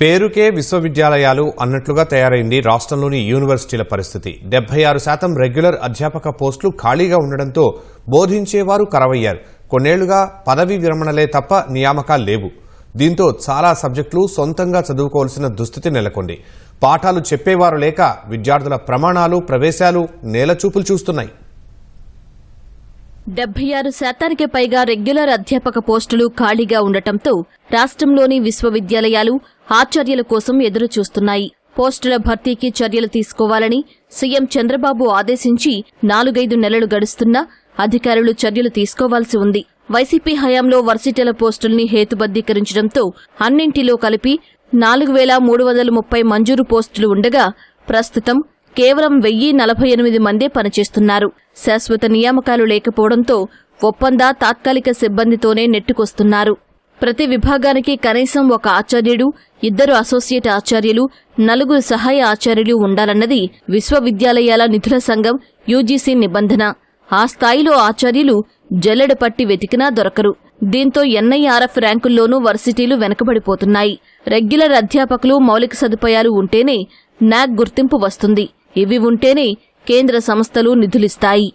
పేరుకే విశ్వవిద్యాలయాలు అన్నట్లుగా తయారైంది రాష్ట్రంలోని యూనివర్సిటీల పరిస్థితి. డెబ్బై ఆరు శాతం రెగ్యులర్ అధ్యాపక పోస్టులు ఖాళీగా ఉండడంతో బోధించేవారు కరవయ్యారు. కొన్నేళ్ళుగా పదవీ విరమణలే తప్ప నియామకాలు లేవు. దీంతో చాలా సబ్జెక్టులు సొంతంగా చదువుకోవాల్సిన దుస్థితి నెలకొంది. పాఠాలు చెప్పేవారు లేక విద్యార్థుల ప్రమాణాలు ప్రవేశాలు నేలచూపులు చూస్తున్నాయి. డెబ్బై ఆరు శాతానికి పైగా రెగ్యులర్ అధ్యాపక పోస్టులు ఖాళీగా ఉండటంతో రాష్ట్రంలోని విశ్వవిద్యాలయాలు ఆచార్యుల కోసం ఎదురుచూస్తున్నాయి. పోస్టుల భర్తీకి చర్యలు తీసుకోవాలని సీఎం చంద్రబాబు ఆదేశించి నాలుగైదు నెలలు గడుస్తున్నా అధికారులు చర్యలు తీసుకోవాల్సి ఉంది. వైసీపీ హయాంలో వర్సిటీల పోస్టుల్ని హేతుబద్దీకరించడంతో అన్నింటిలో కలిపి నాలుగు వేల మూడు వందల ముప్పై మంజూరు పోస్టులు ఉండగా ప్రస్తుతం కేవలం వెయ్యి నలభై ఎనిమిది మందే పనిచేస్తున్నారు. శాశ్వత నియామకాలు లేకపోవడంతో ఒప్పంద తాత్కాలిక సిబ్బందితోనే నెట్టుకొస్తున్నారు. ప్రతి విభాగానికి కనీసం ఒక ఆచార్యుడు ఇద్దరు అసోసియేట్ ఆచార్యులు నలుగురు సహాయ ఆచార్యులు ఉండాలన్నది విశ్వవిద్యాలయాల నిధుల సంఘం యూజీసీ నిబంధన. ఆ స్థాయిలో ఆచార్యులు జల్లెడ పట్టి వెతికినా దొరకరు. దీంతో ఎన్ఐఆర్ఎఫ్ ర్యాంకుల్లోనూ వర్సిటీలు వెనకబడిపోతున్నాయి. రెగ్యులర్ అధ్యాపకులు మౌలిక సదుపాయాలు ఉంటేనే నాక్ గుర్తింపు వస్తుంది. ఇవి ఉంటేనే కేంద్ర సంస్థలు నిధులిస్తాయి.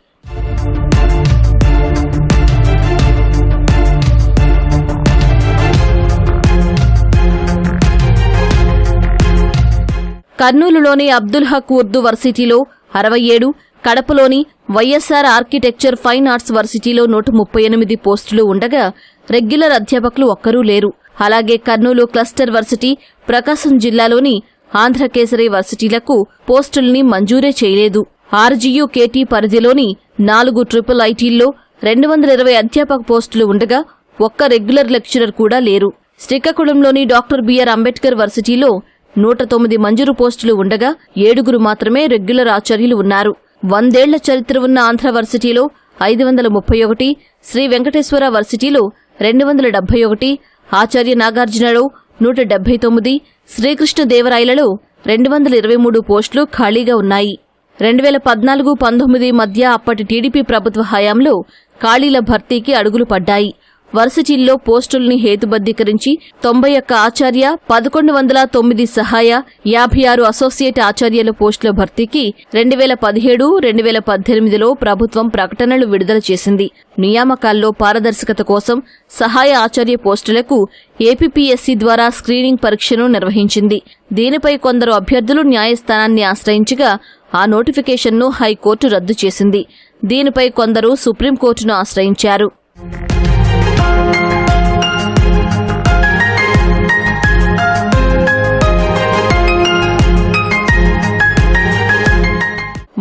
కర్నూలులోని అబ్దుల్ హక్ ఉర్దూ వర్సిటీలో అరవై ఏడు కడపలోని వైఎస్ఆర్ ఆర్కిటెక్చర్ ఫైన్ ఆర్ట్స్ వర్సిటీలో నూట ముప్పై ఎనిమిది పోస్టులు ఉండగా రెగ్యులర్ అధ్యాపకులు ఒక్కరూ లేరు. అలాగే కర్నూలు క్లస్టర్ వర్సిటీ ప్రకాశం జిల్లాలోని ఆంధ్రకేసరి వర్సిటీలకు పోస్టుల్ని మంజూరే చేయలేదు. ఆర్జీయూ కేటీ పరిధిలోని నాలుగు ట్రిపుల్ ఐటీల్లో రెండు వందల ఇరవై అధ్యాపక పోస్టులు ఉండగా ఒక్క రెగ్యులర్ లెక్చరర్ కూడా లేరు. శ్రీకాకుళంలోని డాక్టర్ బిఆర్ అంబేద్కర్ వర్సిటీలో నూట తొమ్మిది మంజూరు పోస్టులు ఉండగా ఏడుగురు మాత్రమే రెగ్యులర్ ఆచార్యులు ఉన్నారు. వందేళ్ళ చరిత్ర ఉన్న ఆంధ్ర వర్సిటీలో ఐదు వందల ముప్పై ఒకటి శ్రీ వెంకటేశ్వర వర్సిటీలో రెండు వందల డెబ్బై ఒకటి ఆచార్య నాగార్జునలో నూట డెబ్బై తొమ్మిది శ్రీకృష్ణదేవరాయలలో రెండు వందల ఇరవై మూడు పోస్టులు ఖాళీగా ఉన్నాయి. రెండు వేల పద్నాలుగు పంతొమ్మిది మధ్య అప్పటి టీడీపీ ప్రభుత్వ హయాంలో ఖాళీల భర్తీకి అడుగులు పడ్డాయి. వర్సిటీల్లో పోస్టుల్ని హేతుబద్ధీకరించి తొంభై ఒక్క ఆచార్య పదకొండు వందల తొమ్మిది సహాయ యాభై ఆరు అసోసియేట్ ఆచార్యుల పోస్టుల భర్తీకి రెండు వేల పదిహేడు రెండు వేల పద్దెనిమిదిలో ప్రభుత్వం ప్రకటనలు విడుదల చేసింది. నియామకాల్లో పారదర్శకత కోసం సహాయ ఆచార్య పోస్టులకు ఏపీపీఎస్సీ ద్వారా స్క్రీనింగ్ పరీక్షను నిర్వహించింది. దీనిపై కొందరు అభ్యర్థులు న్యాయస్థానాన్ని ఆశ్రయించగా ఆ నోటిఫికేషన్ను హైకోర్టు రద్దు చేసింది. దీనిపై కొందరు సుప్రీంకోర్టును ఆశ్రయించారు.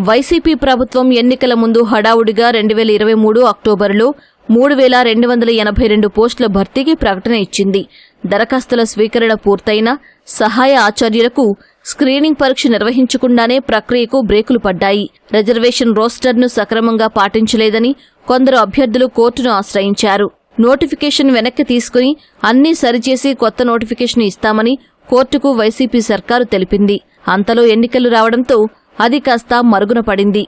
వైసీపీ ప్రభుత్వం ఎన్నికల ముందు హడావుడిగా రెండు వేల ఇరవై మూడు అక్టోబరులో మూడు వేల రెండు వందల ఎనభై రెండు పోస్టుల భర్తీకి ప్రకటన ఇచ్చింది. దరఖాస్తుల స్వీకరణ పూర్తయిన సహాయ ఆచార్యులకు స్క్రీనింగ్ పరీక్ష నిర్వహించకుండానే ప్రక్రియకు బ్రేకులు పడ్డాయి. రిజర్వేషన్ రోస్టర్ను సక్రమంగా పాటించలేదని కొందరు అభ్యర్థులు కోర్టును ఆశ్రయించారు. నోటిఫికేషన్ వెనక్కి తీసుకుని అన్నీ సరిచేసి కొత్త నోటిఫికేషన్ ఇస్తామని కోర్టుకు వైసీపీ సర్కారు తెలిపింది. అంతలో ఎన్నికలు రావడంతో అది కాస్త మరుగున పడింది.